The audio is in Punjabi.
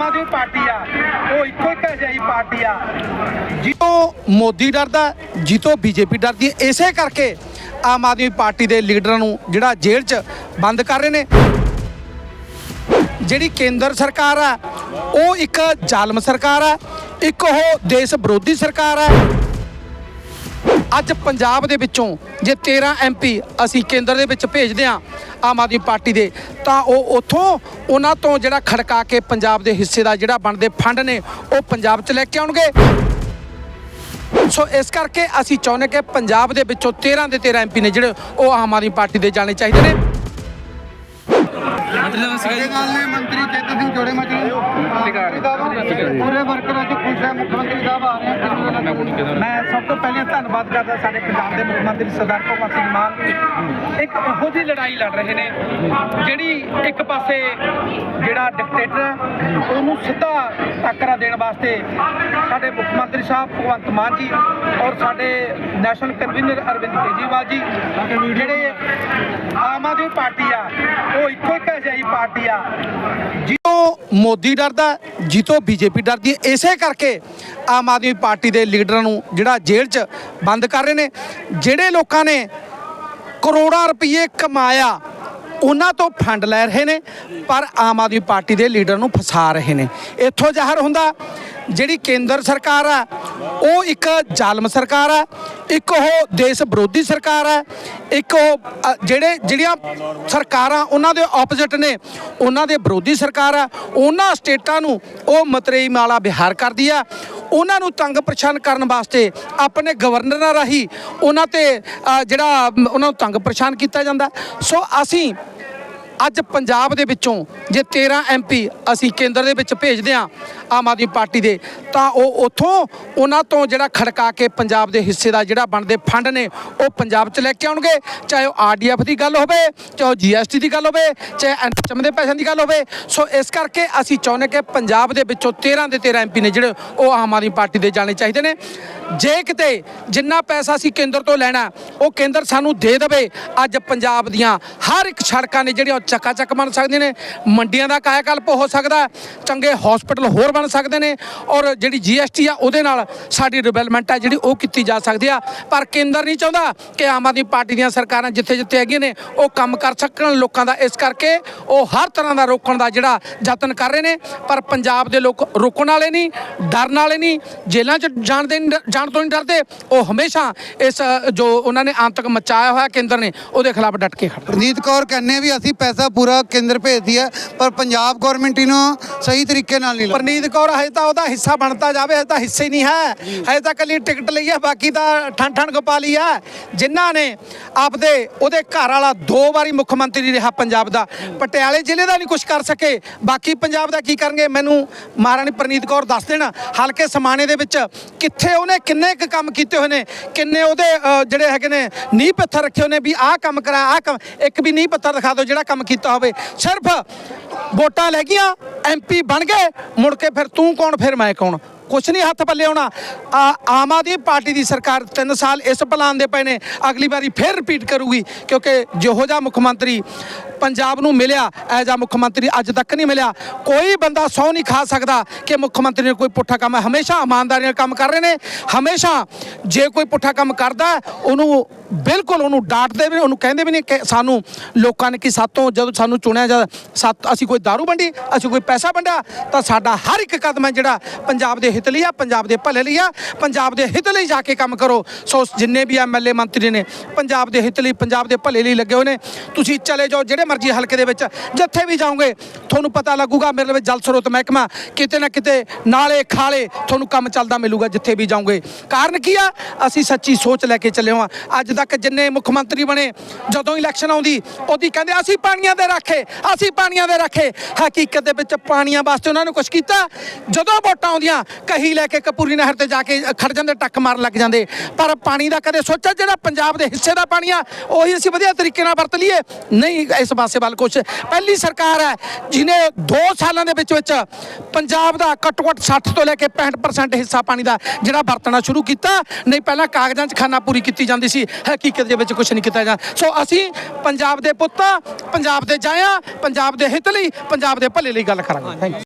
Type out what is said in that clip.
ਆਮ ਆਦਮੀ ਪਾਰਟੀ ਆ, ਉਹ ਇੱਕੋ ਇੱਕ ਅਜਿਹੀ ਪਾਰਟੀ ਆ। ਜਿੱਤੋਂ ਮੋਦੀ ਡਰਦਾ, ਜਿੱਤੋਂ ਬੀਜੇਪੀ ਡਰਦੀ ਹੈ, ਇਸੇ ਕਰਕੇ ਆਮ ਆਦਮੀ ਪਾਰਟੀ ਦੇ ਲੀਡਰਾਂ ਨੂੰ ਜਿਹੜਾ ਜੇਲ੍ਹ 'ਚ ਬੰਦ ਕਰ ਰਹੇ ਨੇ। ਜਿਹੜੀ ਕੇਂਦਰ ਸਰਕਾਰ ਆ, ਉਹ ਇੱਕ ਜ਼ਾਲਮ ਸਰਕਾਰ ਆ, ਇੱਕ ਉਹ ਦੇਸ਼ ਵਿਰੋਧੀ ਸਰਕਾਰ ਆ। ਅੱਜ ਪੰਜਾਬ ਦੇ ਵਿੱਚੋਂ ਜੇ 13 ਐਮਪੀ ਅਸੀਂ ਕੇਂਦਰ ਦੇ ਵਿੱਚ ਭੇਜਦੇ ਹਾਂ ਆਮ ਆਦਮੀ ਪਾਰਟੀ ਦੇ ਤਾਂ ਉਹ ਉਥੋਂ ਉਹਨਾਂ ਤੋਂ ਜਿਹੜਾ ਖੜਕਾ ਕੇ ਪੰਜਾਬ ਦੇ ਹਿੱਸੇ ਦਾ ਜਿਹੜਾ ਬਣਦੇ ਫੰਡ ਨੇ ਉਹ ਪੰਜਾਬ 'ਚ ਲੈ ਕੇ ਆਉਣਗੇ। ਸੋ ਇਸ ਕਰਕੇ ਅਸੀਂ ਚਾਹੁੰਦੇ ਕਿ ਪੰਜਾਬ ਦੇ ਵਿੱਚੋਂ 13 ਦੇ 13 ਐਮਪੀ ਨੇ ਜਿਹੜੇ ਉਹ ਆਮ ਆਦਮੀ ਪਾਰਟੀ ਦੇ ਜਾਣੇ ਚਾਹੀਦੇ ਨੇ। ਸਾਡੇ ਨਾਲ ਨੇ ਮੰਤਰੀ ਚੇਤਨ ਸਿੰਘ ਜੋੜੇ ਮਾਜਰੇ ਪੂਰੇ ਵਰਕਰ ਅੱਜ ਖੁਸ਼ ਹੈ ਮੁੱਖ ਮੰਤਰੀ ਸਾਹਿਬ ਆ ਰਹੇ ਹਨ ਕਿੰਨੀ ਗੱਲ ਹੈ? ਮੈਂ ਸਭ ਤੋਂ ਪਹਿਲਾਂ ਧੰਨਵਾਦ ਕਰਦਾ ਸਾਡੇ ਪੰਜਾਬ ਦੇ ਮੁੱਖ ਮੰਤਰੀ ਸਰਦਾਰ ਭਗਵੰਤ ਸਿੰਘ ਮਾਨ ਇੱਕ ਇਹੋ ਜਿਹੀ ਲੜਾਈ ਲੜ ਰਹੇ ਨੇ, ਜਿਹੜੀ ਇੱਕ ਪਾਸੇ ਜਿਹੜਾ ਡਿਕਟੇਟਰ ਹੈ, ਉਹਨੂੰ ਸਿੱਧਾ ਟੱਕਰਾ ਦੇਣ ਵਾਸਤੇ ਸਾਡੇ ਮੁੱਖ ਮੰਤਰੀ ਸਾਹਿਬ ਭਗਵੰਤ ਮਾਨ ਜੀ ਔਰ ਸਾਡੇ ਨੈਸ਼ਨਲ ਕਨਵੀਨਰ ਅਰਵਿੰਦ ਕੇਜਰੀਵਾਲ ਜੀ, ਜਿਹੜੇ ਆਮ ਆਦਮੀ ਪਾਰਟੀ ਆ, ਉਹ ਇੱਕੋ ਇੱਕ ਅਜਿਹੀ ਪਾਰਟੀ ਆ। ਜਿੱਤੋਂ ਮੋਦੀ ਡਰਦਾ, ਜਿੱਤੋਂ ਬੀਜੇਪੀ ਡਰਦੀ ਹੈ, ਇਸੇ ਕਰਕੇ ਆਮ ਆਦਮੀ ਪਾਰਟੀ ਦੇ ਲੀਡਰਾਂ ਨੂੰ ਜਿਹੜਾ ਜੇਲ੍ਹ 'ਚ ਬੰਦ ਕਰ ਰਹੇ ਨੇ। ਜਿਹੜੇ ਲੋਕਾਂ ਨੇ ਕਰੋੜਾਂ ਰੁਪਏ ਕਮਾਇਆ ਉਹਨਾਂ ਤੋਂ ਫੰਡ ਲੈ ਰਹੇ ਨੇ, ਪਰ ਆਮ ਆਦਮੀ ਪਾਰਟੀ ਦੇ ਲੀਡਰ ਨੂੰ ਫਸਾ ਰਹੇ ਨੇ। ਇੱਥੋਂ ਜ਼ਾਹਰ ਹੁੰਦਾ, ਜਿਹੜੀ ਕੇਂਦਰ ਸਰਕਾਰ ਆ, ਉਹ ਇੱਕ ਜ਼ਾਲਮ ਸਰਕਾਰ ਆ, ਇੱਕ ਉਹ ਦੇਸ਼ ਵਿਰੋਧੀ ਸਰਕਾਰ ਆ, ਇੱਕ ਉਹ ਜਿਹੜੇ, ਜਿਹੜੀਆਂ ਸਰਕਾਰਾਂ ਉਹਨਾਂ ਦੇ ਆਪੋਜ਼ਿਟ ਨੇ, ਉਹਨਾਂ ਦੇ ਵਿਰੋਧੀ ਸਰਕਾਰ ਆ, ਉਹਨਾਂ ਸਟੇਟਾਂ ਨੂੰ ਉਹ ਮਤਰੇਈ ਮਾਲਾ ਵਿਹਾਰ ਕਰਦੀ ਆ ਉਹਨਾਂ ਨੂੰ ਤੰਗ ਪਰੇਸ਼ਾਨ ਕਰਨ ਵਾਸਤੇ ਆਪਣੇ ਗਵਰਨਰਾਂ ਰਾਹੀਂ ਉਹਨਾਂ ਤੇ ਜਿਹੜਾ ਉਹਨਾਂ ਨੂੰ ਤੰਗ ਪਰੇਸ਼ਾਨ ਕੀਤਾ ਜਾਂਦਾ। ਸੋ ਅਸੀਂ ਅੱਜ ਪੰਜਾਬ ਦੇ ਵਿੱਚੋਂ ਜੇ 13 ਐਮਪੀ ਅਸੀਂ ਕੇਂਦਰ ਦੇ ਵਿੱਚ ਭੇਜਦੇ ਹਾਂ ਆਮ ਆਦਮੀ ਪਾਰਟੀ ਦੇ, ਤਾਂ ਉਹ ਉਥੋਂ ਉਹਨਾਂ ਤੋਂ ਜਿਹੜਾ ਖੜਕਾ ਕੇ ਪੰਜਾਬ ਦੇ ਹਿੱਸੇ ਦਾ ਜਿਹੜਾ ਬਣਦੇ ਫੰਡ ਨੇ, ਉਹ ਪੰਜਾਬ 'ਚ ਲੈ ਕੇ ਆਉਣਗੇ। ਚਾਹੇ ਉਹ ਆਰਡੀਐਫ ਦੀ ਗੱਲ ਹੋਵੇ, ਚਾਹੇ ਉਹ ਜੀਐਸਟੀ ਦੀ ਗੱਲ ਹੋਵੇ, ਚਾਹੇ ਐਨਐਚਐਮ ਦੇ ਪੈਸਿਆਂ ਦੀ ਗੱਲ ਹੋਵੇ। ਸੋ ਇਸ ਕਰਕੇ ਅਸੀਂ ਚਾਹੁੰਦੇ ਕਿ ਪੰਜਾਬ ਦੇ ਵਿੱਚੋਂ 13 ਦੇ 13 ਐਮਪੀ ਨੇ ਜਿਹੜੇ ਉਹ ਆਮ ਆਦਮੀ ਪਾਰਟੀ ਦੇ ਜਾਣੇ ਚਾਹੀਦੇ ਨੇ। ਜੇ ਕਿਤੇ ਜਿੰਨਾ ਪੈਸਾ ਅਸੀਂ ਕੇਂਦਰ ਤੋਂ ਲੈਣਾ, ਉਹ ਕੇਂਦਰ ਸਾਨੂੰ ਦੇ ਦੇਵੇ। ਅੱਜ ਪੰਜਾਬ ਦੀਆਂ ਹਰ ਇੱਕ ਸੜਕਾਂ ਨੇ ਜਿਹੜੀਆਂ ਉਹ ਚੱਕਾ ਚੱਕ ਬਣ ਸਕਦੀਆਂ ਨੇ, ਮੰਡੀਆਂ ਦਾ ਕਾਇਆਕਲਪ ਹੋ ਸਕਦਾ ਚੰਗੇ ਹਸਪੀਟਲ ਹੋਰ ਬਣ ਸਕਦੇ ਨੇ, ਔਰ ਜਿਹੜੀ ਜੀਐਸਟੀ ਆ ਉਹਦੇ ਨਾਲ ਸਾਡੀ ਡਿਵੈਲਪਮੈਂਟ ਆ ਜਿਹੜੀ ਉਹ ਕੀਤੀ ਜਾ ਸਕਦੀ ਆ। ਪਰ ਕੇਂਦਰ ਨਹੀਂ ਚਾਹੁੰਦਾ ਕਿ ਆਮ ਆਦਮੀ ਪਾਰਟੀ ਦੀਆਂ ਸਰਕਾਰਾਂ ਜਿੱਥੇ ਜਿੱਥੇ ਹੈਗੀਆਂ ਨੇ, ਉਹ ਕੰਮ ਕਰ ਸਕਣ ਲੋਕਾਂ ਦਾ। ਇਸ ਕਰਕੇ ਉਹ ਹਰ ਤਰ੍ਹਾਂ ਦਾ ਰੋਕਣ ਦਾ ਜਿਹੜਾ ਯਤਨ ਕਰ ਰਹੇ ਨੇ, ਪਰ ਪੰਜਾਬ ਦੇ ਲੋਕ ਰੋਕਣ ਵਾਲੇ ਨਹੀਂ, ਡਰਨ ਵਾਲੇ ਨਹੀਂ, ਜੇਲ੍ਹਾਂ 'ਚ ਜਾਣ ਦੇ ਜਾਣ ਤੋਂ ਨਹੀਂ ਡਰਦੇ। ਉਹ ਹਮੇਸ਼ਾ ਇਸ ਜੋ ਉਹਨਾਂ ਨੇ ਆਤੰਕ ਮਚਾਇਆ ਹੋਇਆ ਕੇਂਦਰ ਨੇ ਉਹਦੇ ਖਿਲਾਫ ਡਟ ਕੇ ਖੜਦੇ ਰਣਜੀਤ ਕੌਰ ਕਹਿੰਦੇ ਵੀ ਅਸੀਂ ਪੈਸਾ ਪੂਰਾ ਕੇਂਦਰ ਭੇਜਦੀ ਹੈ ਪਰ ਪੰਜਾਬ ਗਵਰਨਮੈਂਟ ਇਹਨੂੰ ਸਹੀ ਤਰੀਕੇ ਨਾਲ ਨਹੀਂ ਪਰਨੀਤ ਕੌਰ ਹਜੇ ਤਾਂ ਉਹਦਾ ਹਿੱਸਾ ਬਣਦਾ ਜਾਵੇ ਹਜੇ ਤਾਂ ਹਿੱਸਾ ਹੀ ਨਹੀਂ ਹੈ। ਹਜੇ ਤਾਂ ਕੱਲੀ ਟਿਕਟ ਲਈ ਹੈ ਬਾਕੀ ਤਾਂ ਠਣ ਠਣ ਗੋਪਾਲੀ ਹੈ ਜਿਨ੍ਹਾਂ ਨੇ ਆਪਦੇ ਉਹਦੇ ਘਰ ਵਾਲਾ ਦੋ ਵਾਰੀ ਮੁੱਖ ਮੰਤਰੀ ਰਿਹਾ ਪੰਜਾਬ ਦਾ। ਪਟਿਆਲੇ ਜ਼ਿਲ੍ਹੇ ਦਾ ਨਹੀਂ ਕੁਝ ਕਰ ਸਕੇ ਬਾਕੀ ਪੰਜਾਬ ਦਾ ਕੀ ਕਰਨਗੇ ਮੈਨੂੰ ਮਹਾਰਾਣੀ ਪਰਨੀਤ ਕੌਰ ਦੱਸ ਦੇਣਾ। ਹਲਕੇ ਸਮਾਣੇ ਦੇ ਵਿੱਚ ਕਿੱਥੇ ਉਹਨੇ ਕਿੰਨੇ ਕੁ ਕੰਮ ਕੀਤੇ ਹੋਏ ਨੇ, ਕਿੰਨੇ ਉਹਦੇ ਜਿਹੜੇ ਹੈਗੇ ਨੇ, ਨੀਂਹ ਪੱਥਰ ਰੱਖੇ ਹੋਏ ਨੇ ਵੀ ਆਹ ਕੰਮ ਕਰਾ, ਆਹ ਕੰਮ, ਇੱਕ ਵੀ ਨੀਂਹ ਪੱਥਰ ਦਿਖਾ ਦਿਓ ਜਿਹੜਾ ਕੰਮ ਕੀਤਾ ਹੋਵੇ। ਸਿਰਫ ਵੋਟਾਂ ਲੈ ਗਈਆਂ ਐਮਪੀ ਬਣ ਗਏ, ਮੁੜ ਕੇ ਫਿਰ ਤੂੰ ਕੌਣ, ਫਿਰ ਮੈਂ ਕੌਣ? ਕੁਛ ਨਹੀਂ ਹੱਥ ਪੱਲੇ ਆਉਣਾ। ਆ- ਆਮ ਆਦਮੀ ਪਾਰਟੀ ਦੀ ਸਰਕਾਰ 3 ਸਾਲ ਇਸ ਪਲਾਨ ਦੇ ਪਏ ਨੇ ਅਗਲੀ ਵਾਰੀ ਫਿਰ ਰਿਪੀਟ ਕਰੂਗੀ ਕਿਉਂਕਿ ਜਿਹੋ ਜਿਹਾ ਮੁੱਖ ਮੰਤਰੀ ਪੰਜਾਬ ਨੂੰ ਮਿਲਿਆ ਐ ਜਿਹਾ ਮੁੱਖ ਮੰਤਰੀ ਅੱਜ ਤੱਕ ਨਹੀਂ ਮਿਲਿਆ। ਕੋਈ ਬੰਦਾ ਸੌ ਨਹੀਂ ਖਾ ਸਕਦਾ ਕਿ ਮੁੱਖ ਮੰਤਰੀ ਨੇ ਕੋਈ ਪੁੱਠਾ ਕੰਮ ਹਮੇਸ਼ਾ ਇਮਾਨਦਾਰੀ ਨਾਲ ਕੰਮ ਕਰ ਰਹੇ ਨੇ ਹਮੇਸ਼ਾ ਜੇ ਕੋਈ ਪੁੱਠਾ ਕੰਮ ਕਰਦਾ ਉਹਨੂੰ ਬਿਲਕੁਲ ਉਹਨੂੰ ਡਾਂਟਦੇ ਵੀ ਨੇ, ਉਹਨੂੰ ਕਹਿੰਦੇ ਵੀ ਨਹੀਂ ਕਿ ਸਾਨੂੰ ਲੋਕਾਂ ਨੇ ਕਿ ਸਾਤੋਂ ਜਦੋਂ ਸਾਨੂੰ ਚੁਣਿਆ ਜਦ ਸਾਤ ਅਸੀਂ ਕੋਈ दारू ਵੰਡੀ ਅਸੀਂ ਕੋਈ ਪੈਸਾ ਵੰਡਿਆ ਤਾਂ ਸਾਡਾ ਹਰ ਇੱਕ ਕਦਮ ਹੈ ਜਿਹੜਾ ਪੰਜਾਬ ਦੇ ਹਿੱਤ ਲਈ ਆ, ਪੰਜਾਬ ਦੇ ਭਲੇ ਲਈ ਆ, ਪੰਜਾਬ ਦੇ ਹਿੱਤ ਲਈ ਜਾ ਕੇ ਕੰਮ ਕਰੋ। ਸੋ ਜਿੰਨੇ ਵੀ ਐਮਐਲਏ ਮੰਤਰੀ ਨੇ, ਪੰਜਾਬ ਦੇ ਹਿੱਤ ਲਈ, ਪੰਜਾਬ ਦੇ ਭਲੇ ਲਈ ਲੱਗੇ ਹੋਏ ਨੇ, ਤੁਸੀਂ ਚਲੇ ਜਾਓ ਜਿਹੜੇ ਮਰਜ਼ੀ ਹਲਕੇ ਦੇ ਵਿੱਚ, ਜਿੱਥੇ ਵੀ ਜਾਓਗੇ, ਤੁਹਾਨੂੰ ਪਤਾ ਲੱਗੂਗਾ ਮੇਰੇ ਵਿੱਚ ਜਲ ਸਰੋਤ ਮਹਿਕਮਾ, ਕਿਤੇ ਨਾ ਕਿਤੇ ਨਾਲੇ ਖਾਲੇ ਤੁਹਾਨੂੰ ਕੰਮ ਚੱਲਦਾ ਮਿਲੂਗਾ ਜਿੱਥੇ ਵੀ ਜਾਓਗੇ। ਕਾਰਨ ਕੀ ਆ? ਅਸੀਂ ਸੱਚੀ ਸੋਚ ਲੈ ਕੇ ਚੱਲੇ ਹਾਂ। ਅੱਜ ਤੱਕ ਜਿੰਨੇ ਮੁੱਖ ਮੰਤਰੀ ਬਣੇ, ਜਦੋਂ ਇਲੈਕਸ਼ਨ ਆਉਂਦੀ, ਉਹਦੀ ਕਹਿੰਦੇ, ਅਸੀਂ ਪਾਣੀਆਂ ਦੇ ਰੱਖੇ, ਅਸੀਂ ਪਾਣੀਆਂ ਦੇ ਰੱਖੇ। ਹਕੀਕਤ ਦੇ ਵਿੱਚ ਪਾਣੀਆਂ ਵਾਸਤੇ ਉਹਨਾਂ ਨੂੰ ਕੁਝ ਕੀਤਾ। ਜਦੋਂ ਵੋਟਾਂ ਆਉਂਦੀਆਂ ਕਹੀ ਲੈ ਕੇ ਕਪੂਰੀ ਨਹਿਰ ਤੇ ਜਾ ਕੇ ਖੜ ਜਾਂਦੇ, ਟੱਕ ਮਾਰਨ ਲੱਗ ਜਾਂਦੇ। ਪਰ ਪਾਣੀ ਦਾ ਕਦੇ ਸੋਚਿਆ ਜਿਹੜਾ ਪੰਜਾਬ ਦੇ ਹਿੱਸੇ ਦਾ ਪਾਣੀ ਆ, ਉਹੀ ਅਸੀਂ ਵਧੀਆ ਤਰੀਕੇ ਨਾਲ ਵਰਤ ਲਈਏ? ਨਹੀਂ, ਇਸ ਪਾਸੇ ਵੱਲ ਕੁਝ ਪਹਿਲੀ ਸਰਕਾਰ ਹੈ ਜਿਨੇ 2 ਸਾਲਾਂ ਦੇ ਵਿੱਚ ਵਿੱਚ ਪੰਜਾਬ ਦਾ ਘੱਟੋ ਘੱਟ 60 ਤੋਂ ਲੈ ਕੇ 65% ਹਿੱਸਾ ਪਾਣੀ ਦਾ ਜਿਹੜਾ ਵਰਤਣਾ ਸ਼ੁਰੂ ਕੀਤਾ। ਨਹੀਂ, ਪਹਿਲਾਂ ਕਾਗਜ਼ਾਂ 'ਚ ਖਾਨਾ ਪੂਰੀ ਕੀਤੀ ਜਾਂਦੀ ਸੀ, ਹਕੀਕਤ ਦੇ ਵਿੱਚ ਕੁਝ ਨਹੀਂ ਕੀਤਾ ਜਾਂਦਾ। ਸੋ ਅਸੀਂ ਪੰਜਾਬ ਦੇ ਪੁੱਤ, ਪੰਜਾਬ ਦੇ ਜਾਇਆ, ਪੰਜਾਬ ਦੇ ਹਿੱਤ ਲਈ, ਪੰਜਾਬ ਦੇ ਭਲੇ ਲਈ ਗੱਲ ਕਰਾਂਗੇ। Thank you